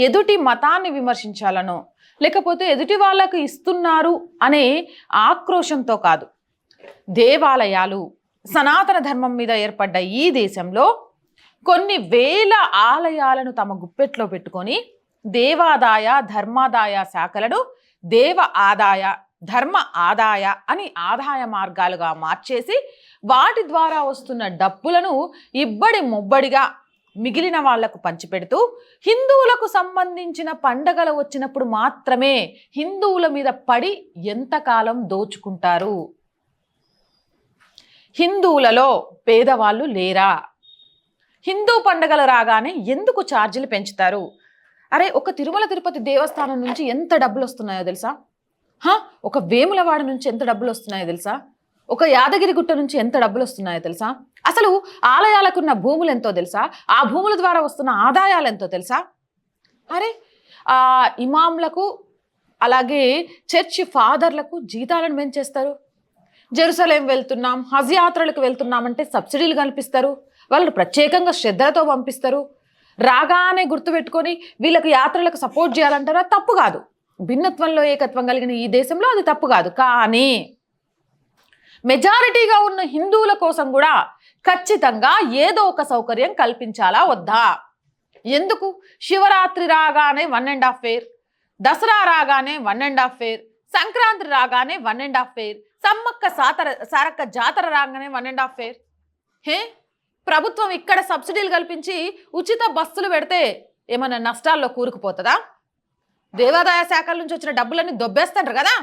ఎదుటి మతాన్ని విమర్శించాలనో లేకపోతే ఎదుటి వాళ్ళకు ఇస్తున్నారు అనే ఆక్రోషంతో కాదు. దేవాలయాలు సనాతన ధర్మం మీద ఏర్పడ్డ ఈ దేశంలో కొన్ని వేల ఆలయాలను తమ గుప్పెట్లో పెట్టుకొని దేవాదాయ ధర్మాదాయ శాఖలను దేవ ఆదాయ ధర్మ ఆదాయ అని ఆదాయ మార్గాలుగా మార్చేసి వాటి ద్వారా వస్తున్న డబ్బులను ఇబ్బడి ముబ్బడిగా మిగిలిన వాళ్ళకు పంచిపెడుతూ హిందువులకు సంబంధించిన పండగలు వచ్చినప్పుడు మాత్రమే హిందువుల మీద పడి ఎంతకాలం దోచుకుంటారు? హిందువులలో పేదవాళ్ళు లేరా? హిందూ పండగలు రాగానే ఎందుకు ఛార్జీలు పెంచుతారు? అరే ఒక తిరుమల తిరుపతి దేవస్థానం నుంచి ఎంత డబ్బులు వస్తున్నాయో తెలుసా? హా? ఒక వేములవాడ నుంచి ఎంత డబ్బులు వస్తున్నాయో తెలుసా? ఒక యాదగిరి గుట్ట నుంచి ఎంత డబ్బులు వస్తున్నాయో తెలుసా? అసలు ఆలయాలకున్న భూములు ఎంతో తెలుసా? ఆ భూముల ద్వారా వస్తున్న ఆదాయాలు ఎంతో తెలుసా? అరే ఆ ఇమాంలకు అలాగే చర్చి ఫాదర్లకు జీతాలను పెంచేస్తారు జెరూసలేం వెళ్తున్నాం హజ్ యాత్రలకు వెళ్తున్నామంటే సబ్సిడీలు కల్పిస్తారు. వాళ్ళు ప్రత్యేకంగా శ్రద్ధలతో పంపిస్తారు. రాగానే గుర్తుపెట్టుకొని వీళ్ళకు యాత్రలకు సపోర్ట్ చేయాలంటారా? తప్పు కాదు. భిన్నత్వంలో ఏకత్వం కలిగిన ఈ దేశంలో అది తప్పు కాదు. కానీ మెజారిటీగా ఉన్న హిందువుల కోసం కూడా ఖచ్చితంగా ఏదో ఒక సౌకర్యం కల్పించాలా వద్దా? ఎందుకు? శివరాత్రి రాగానే one and half fare Dasara రాగానే one and half fare Sankranti రాగానే one and half fare Sammakka సాతర Sarakka Jatara రాగానే వన్ అండ్ హాఫ్ ఫేర్. హే? ప్రభుత్వం ఇక్కడ సబ్సిడీలు కల్పించి ఉచిత బస్సులు పెడితే ఏమైనా నష్టాల్లో కూరుకుపోతుందా? దేవాదాయ శాఖల నుంచి వచ్చిన డబ్బులన్నీ దొబ్బేస్తాంటారు కదా?